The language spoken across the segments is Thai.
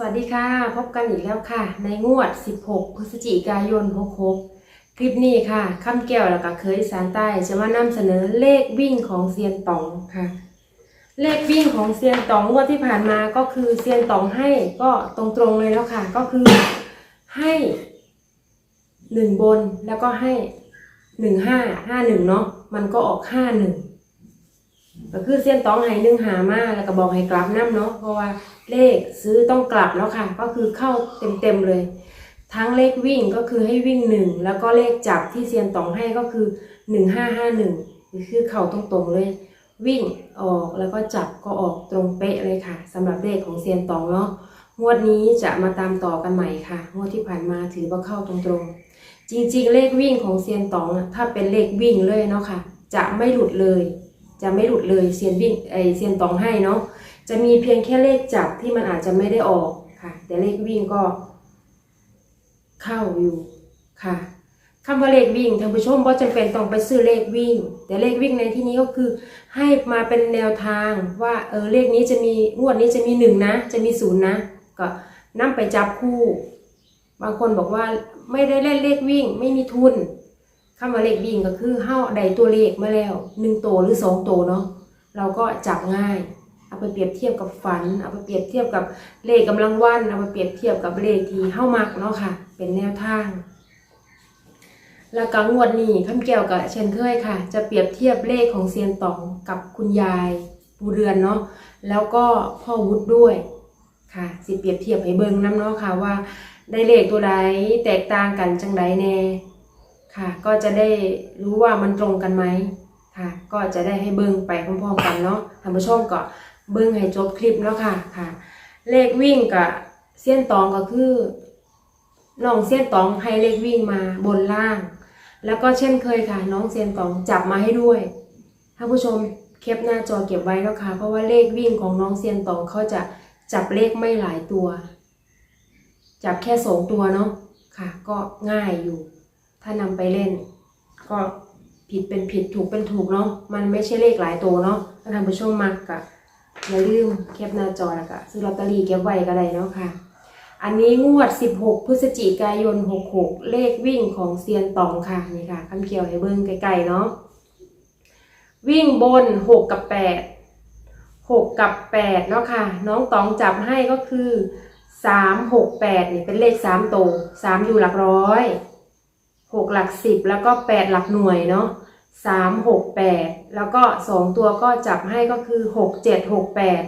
สวัสดีค่ะ พบกันอีกแล้วค่ะ ในงวด 16 พฤศจิกายน 66 คลิปนี้ค่ะคำแก้วแล้วก็เคยสารใต้จะมานำเสนอเลขวิ่งของเซียนตองค่ะ เลขวิ่งของเซียนตองงวดที่ผ่านมาก็คือเซียนตองให้ก็ตรงๆเลยแล้วค่ะ ก็คือให้หนึ่งบนแล้วก็ให้หนึ่งห้าห้าหนึ่งเนาะมันก็ออกห้าหนึ่งก็คือเส้นตองให้หนึ่งหามาแล้วก็บอกให้กลับน้ำเนาะเพราะว่า เลขซื้อต้องกลับแล้วค่ะ ก็คือเข้าเต็มๆเลย ทั้งเลขวิ่งก็คือให้วิ่งหนึ่งแล้วก็เลขจับที่เซียนตองให้ก็คือหนึ่งห้าห้าหนึ่งคือเข้าตรงๆเลย วิ่งออกแล้วก็จับก็ออกตรงเป๊ะเลยค่ะสำหรับเลขของเซียนตองเนาะงวดนี้จะมาตามต่อกันใหม่ค่ะงวดที่ผ่านมาถือว่าเข้าตรงๆ จริงๆ เลขวิ่งของเซียนตองถ้าเป็นเลขวิ่งเลยเนาะค่ะ จะไม่หลุดเลย จะไม่หลุดเลยเซียนวิ่งไอเซียนตองให้เนาะ จะมีเพียงแค่เลขจับที่มันอาจจะไม่ได้ออกค่ะ แต่เลขวิ่งก็ เข้าอยู่ค่ะคำว่าเลขวิ่งท่านผู้ชมก็จำเป็นต้องไปซื้อเลขวิ่ง แต่เลขวิ่งในที่นี้ก็คือ ให้มาเป็นแนวทางว่าเออเลขนี้จะมีงวดนี้จะมีหนึ่งนะ จะมีศูนย์นะ ก็นำไปจับคู่ บางคนบอกว่าไม่ได้เล่นเลขวิ่ง ไม่มีทุนคำว่าเลขวิ่งก็คือเฮาได้ตัวเลขมาแล้วหนึ่งตัวหรือสองตัวเนาะเราก็จับง่าย เอาไปเปรียบเทียบกับฝัน เอาไปเปรียบเทียบกับเลขกำลังวันเอาไปเปรียบเทียบกับเลขที่เฮามักเนาะค่ะ เป็นแนวทาง แล้วก็งวดนี้คำแก้วกับเชนเคยค่ะ จะเปรียบเทียบเลขของเซียนตองกับคุณยายปูเรือนเนาะแล้วก็พ่อวุฒิด้วยค่ะ สิเปรียบเทียบให้เบิ่งน้ำเนาะค่ะว่าได้เลขตัวใดแตกต่างกันจังใดแน่ค่ะ ก็จะได้รู้ว่ามันตรงกันไหมค่ะ ก็จะได้ให้เบิ้งไปพร้อมๆกันเนาะท่านผู้ชมก็ เบิ้งให้จบคลิปแล้วค่ะค่ะ เลขวิ่งกับเส้นตองก็คือน้องเส้นตองให้เลขวิ่งมาบนล่าง แล้วก็เช่นเคยค่ะ น้องเส้นตองจับมาให้ด้วยท่านผู้ชมเคปหน้าจอเก็บไว้แล้วค่ะ เพราะว่าเลขวิ่งของน้องเซียนตองเขาจะจับเลขไม่หลายตัว จับแค่สองตัวเนาะค่ะ ก็ง่ายอยู่ ถ้านำไปเล่น ก็ผิดเป็นผิดถูกเป็นถูกเนาะมันไม่ใช่เลขหลายตัวเนาะท่านผู้ชมมักกะ อย่าลืมแคปหน้าจอแล้วก็ซื้อลอตเตอรี่เก็บไว้ก็ได้เนาะค่ะ อันนี้งวด 16 พฤศจิกายน 66 เลขวิ่งของเซียนตองค่ะนี่ค่ะคำเขียวให้เบิ้งไกลๆเนาะวิ่งบน 6 กับ 8 6 กับ 8 เนาะค่ะ น้องตองจับให้ก็คือ 3 6 8นี่เป็นเลข3โตว3อยู่หลักร้อยหกหลักสิบแล้วก็แปดหลักหน่วยเนาะ สามหกแปดแล้วก็สองตัวก็จับให้ก็คือหกเจ็ดหกแปด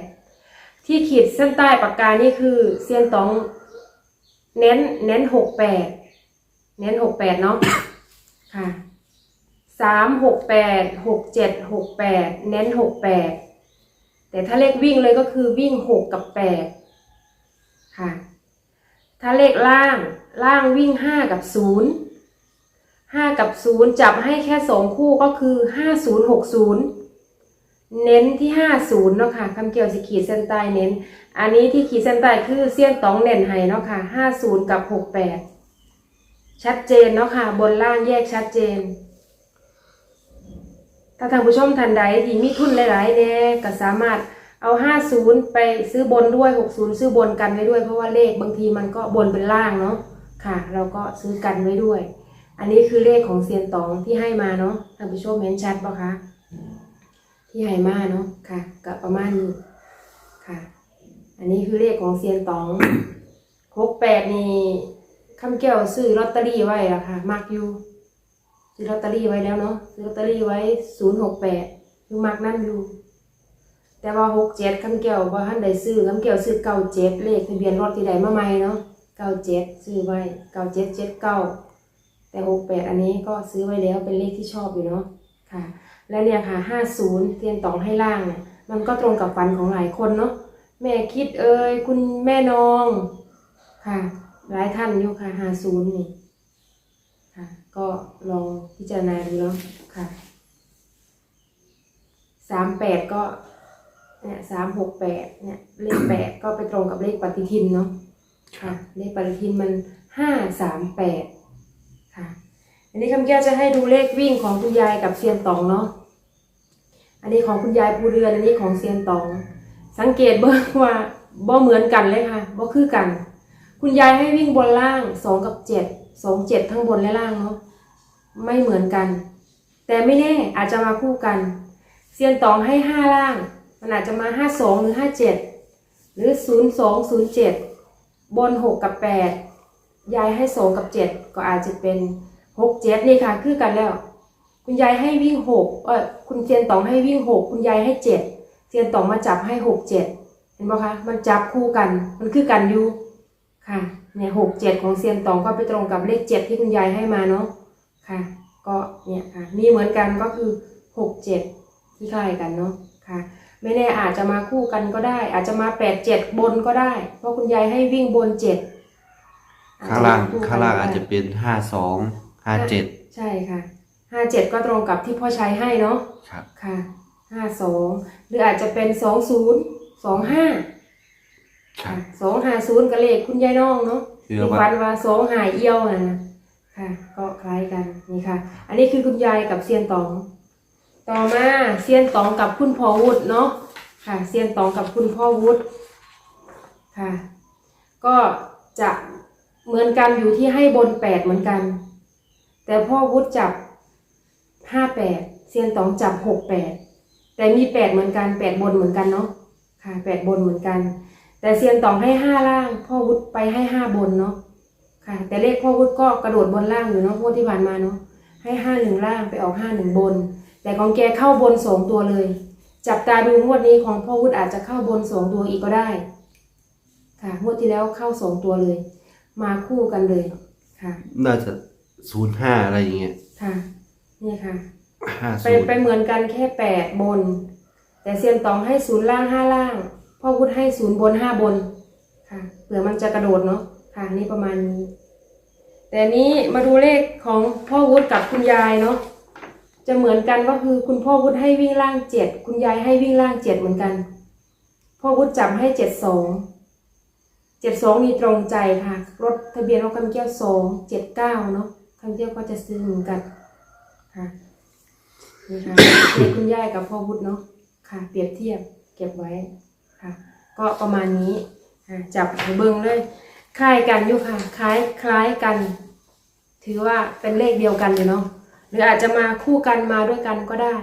ที่ขีดเส้นใต้ปากกานี่คือเซียนตองเน้นเน้นหกแปดเน้นหกแปดเนาะค่ะสามหกแปดหกเจ็ดหกแปดเน้นหกแปดแต่ถ้าเลขวิ่งเลยก็คือวิ่งหกกับแปดค่ะ ถ้าเลขล่างล่างวิ่งห้ากับศูนย์ ห้ากับศูนย์จับให้แค่สองคู่ก็คือห้าศูนย์หกศูนย์เน้นที่ห้าศูนย์เนาะค่ะคำเกี่ยวสิขีดเส้นใต้เน้น อันนี้ที่ขีดเส้นใต้คือเสี้ยนตองเน้นให้เนาะค่ะห้าศูนย์กับหกแปดชัดเจนเนาะค่ะ บนล่างแยกชัดเจน ถ้าท่านผู้ชมท่านใดที่มีทุนหลายๆแน่ก็สามารถเอาห้าศูนย์ไปซื้อบนด้วยหกศูนย์ซื้อบนกันไว้ด้วย เพราะว่าเลขบางทีมันก็บนเป็นล่างเนาะค่ะ เราก็ซื้อกันไว้ด้วย อันนี้คือเลขของเซียนตองที่ให้มาเนาะท่านผู้ชมเห็นชัดปะคะที่ให้มาเนาะค่ะกับประมาณนี้ค่ะ อันนี้คือเลขของเซียนตองหกแปดนี่คำแก้วซื้อลอตเตอรี่ไว้ละค่ะมักอยู่ซื้อลอตเตอรี่ไว้แล้วเนาะซื้อลอตเตอรี่ไว้ศูนย์หกแปดคือมักนั่นอยู่ แต่ว่าหกเจ็ดคำแก้วว่าท่านใดซื้อคำแก้วซื้อเก้าเจ็ดเลขทะเบียนรถที่ใดมาใหม่เนาะเก้าเจ็ดซื้อไว้เก้าเจ็ดเจ็ดเก้า แต่หกแปดอันนี้ก็ซื้อไว้แล้วเป็นเลขที่ชอบอยู่เนาะค่ะ แล้วเนี่ยค่ะห้าศูนย์เทียนตองให้ล่างเนี่ยมันก็ตรงกับฟันของหลายคนเนาะแม่คิดเอ่ยคุณแม่นองค่ะ หลายท่านอยู่ค่ะห้าศูนย์นี่ค่ะ ก็ลองพิจารณาดูเนาะค่ะสามแปดก็เนี่ยสามหกแปดเนี่ยเลขแปดก็ไปตรงกับเลขปฏิทินเนาะค่ะ เลขปฏิทินมันห้าสามแปด ค่ะ อันนี้คำแก้วจะให้ดูเลขวิ่งของคุณยายกับเซียนตองเนาะ อันนี้ของคุณยายภูเรือน อันนี้ของเซียนตอง สังเกตเบิ่งว่าบ่เหมือนกันเลยค่ะบ่คือกัน คุณยายให้วิ่งบนล่างสองกับเจ็ดสองเจ็ดทั้งบนและล่างเนาะ ไม่เหมือนกัน แต่ไม่แน่อาจจะมาคู่กัน เซียนตองให้ห้าล่าง มันอาจจะมาห้าสองหรือห้าเจ็ดหรือศูนย์สองศูนย์เจ็ดบนหกกับแปด ยายให้สองกับเจ็ดก็อาจจะเป็นหกเจ็ดนี่ค่ะ คือกันแล้ว คุณยายให้วิ่งหกเออคุณเซียนตองให้วิ่งหกคุณยายให้เจ็ดเซียนตองมาจับให้หกเจ็ดเห็นไหมคะมันจับคู่กัน มันคือกันอยู่ค่ะเนี่ยหกเจ็ดของเซียนตองก็ไปตรงกับเลขเจ็ดที่คุณยายให้มาเนาะค่ะ ก็เนี่ยค่ะมีเหมือนกันก็คือหกเจ็ดที่คล้ายกันเนาะค่ะ ไม่แน่อาจจะมาคู่กันก็ได้ อาจจะมาแปดเจ็ดบนก็ได้ เพราะคุณยายให้วิ่งบนเจ็ด ข้างล่างอจจะมคู่กันข้างล่างก็ได้อาจจะเป็นห้าสองห้าเจ็ดใช่ค่ะห้าเจ็ดก็ตรงกับที่พ่อใช้ให้เนาะครับค่ะห้าสองหรืออาจจะเป็นสองศูนย์สองห้าครับสองห้าศูนย์ก็เลขคุณยายน้องเนาะคือที่ว่าฟันว่าสองหายเอี้ยวนะนะค่ะ ก็คล้ายกันนี่ค่ะ อันนี้คือคุณยายกับเซียนตอง ต่อมาเซียนตองกับคุณพ่อวุฒิเนาะค่ะเซียนตองกับคุณพ่อวุฒิค่ะ ก็จะ เหมือนกันอยู่ที่ให้บนแปดเหมือนกัน แต่พ่อวุฒิจับห้าแปดเซียนตองจับหกแปดแต่มีแปดเหมือนกันแปดบนเหมือนกันเนาะค่ะแปดบนเหมือนกัน แต่เซียนตองให้ห้าล่าง พ่อวุฒิไปให้ห้าบนเนาะค่ะ แต่เลขพ่อวุฒิก็กระโดดบนล่างอยู่เนาะงวดที่ผ่านมาเนาะให้ห้าหนึ่งล่างไปออกห้าหนึ่งบน แต่ของแกเข้าบนสองตัวเลย จับตาดูงวดนี้ของพ่อวุฒิอาจจะเข้าบนสองตัวอีกก็ได้ ค่ะงวดที่แล้วเข้าสองตัวเลย มาคู่กันเลยค่ะ น่าจะศูนย์ห้าอะไรอย่างเงี้ยค่ะ เนี่ยค่ะห้าไปศูนย์ไปเหมือนกันแค่แปดบน แต่เซียนตองให้ศูนย์ล่างห้าล่าง พ่อวุฒิให้ศูนย์บนห้าบน ค่ะ เผื่อมันจะกระโดดเนาะ ค่ะ นี่ประมาณนี้ แต่นี้มาดูเลขของพ่อวุฒิกับคุณยายเนาะ จะเหมือนกันก็คือคุณพ่อวุฒิให้วิ่งล่างเจ็ด คุณยายให้วิ่งล่างเจ็ดเหมือนกัน พ่อวุฒิจับให้เจ็ดสอง เจ็ดสองนี่ตรงใจค่ะ รถทะเบียนรถคำเกี้ยวสองเจ็ดเก้าเนาะคำเกี้ยวก็จะซื้อเหมือนกันค่ะนี่ค่ะคุณยายกับพ่อวุฒิเนาะค่ะ เปรียบเทียบเก็บไว้ค่ะ ก็ประมาณนี้อะจับเบิ้งเลยคล้ายกันอยู่ค่ะ คล้ายคล้ายกัน ถือว่าเป็นเลขเดียวกันอยู่เนาะหรืออาจจะมาคู่กันมาด้วยกันก็ได้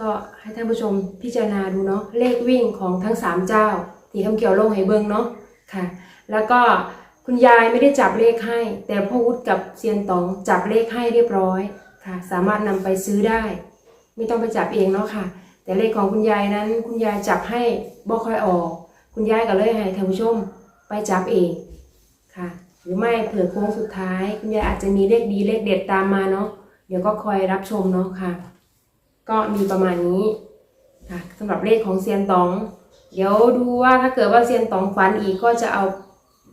ก็ให้ท่านผู้ชมพิจารณาดูเนาะเลขวิ่งของทั้งสามเจ้า ที่คำเกี่ยวลงให้เบิ้งเนาะ ค่ะ แล้วก็คุณยายไม่ได้จับเลขให้ แต่พ่อวุฒิกับเซียนตองจับเลขให้เรียบร้อยค่ะ สามารถนำไปซื้อได้ ไม่ต้องไปจับเองเนาะค่ะ แต่เลขของคุณยายนั้น คุณยายจับให้บ่ค่อยออก คุณยายก็เลยให้ท่านผู้ชมไปจับเองค่ะ หรือไม่เผื่อโค้งสุดท้าย คุณยายอาจจะมีเลขดีเลขเด็ดตามมาเนาะเดี๋ยวก็คอยรับชมเนาะค่ะ ก็มีประมาณนี้ค่ะสำหรับเลขของเซียนตอง เดี๋ยวดูว่าถ้าเกิดว่าเซียนตองฝันอีกก็จะเอา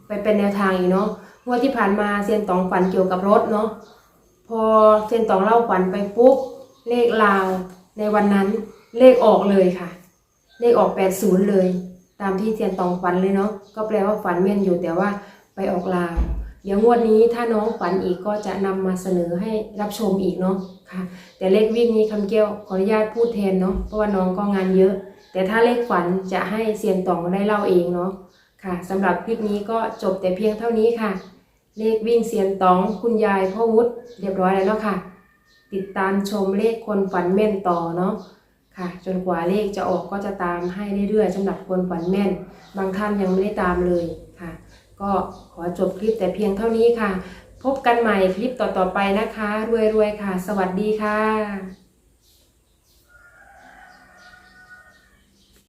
ไปเป็นแนวทางอีกเนาะงวดที่ผ่านมาเซียนตองฝันเกี่ยวกับรถเนาะพอเซียนตองเล่าฝันไปปุ๊บเลขลาวในวันนั้นเลขออกเลยค่ะ เลขออก 80 เลย ตามที่เซียนตองฝันเลยเนาะก็แปลว่าฝันแม่นอยู่แต่ว่าไปออกลาวเดี๋ยวงวดนี้ถ้าน้องฝันอีกก็จะนำมาเสนอให้รับชมอีกเนาะค่ะ แต่เลขวิ่งนี้คำเกี้ยวขออนุญาตพูดแทนเนาะเพราะว่าน้องก็งานเยอะ แต่ถ้าเลขฝันจะให้เซียนตองได้เล่าเองเนาะค่ะสำหรับคลิปนี้ก็จบแต่เพียงเท่านี้ค่ะ เลขวิ่งเซียนตอง คุณยายพ่อวุฒิเรียบร้อยแล้วเนาะค่ะ ติดตามชมเลขคนฝันแม่นต่อเนาะค่ะ จนกว่าเลขจะออกก็จะตามให้เรื่อยๆสำหรับคนฝันแม่น บางท่านยังไม่ได้ตามเลยค่ะ ก็ขอจบคลิปแต่เพียงเท่านี้ค่ะ พบกันใหม่คลิปต่อๆไปนะคะ รวยๆค่ะ สวัสดีค่ะ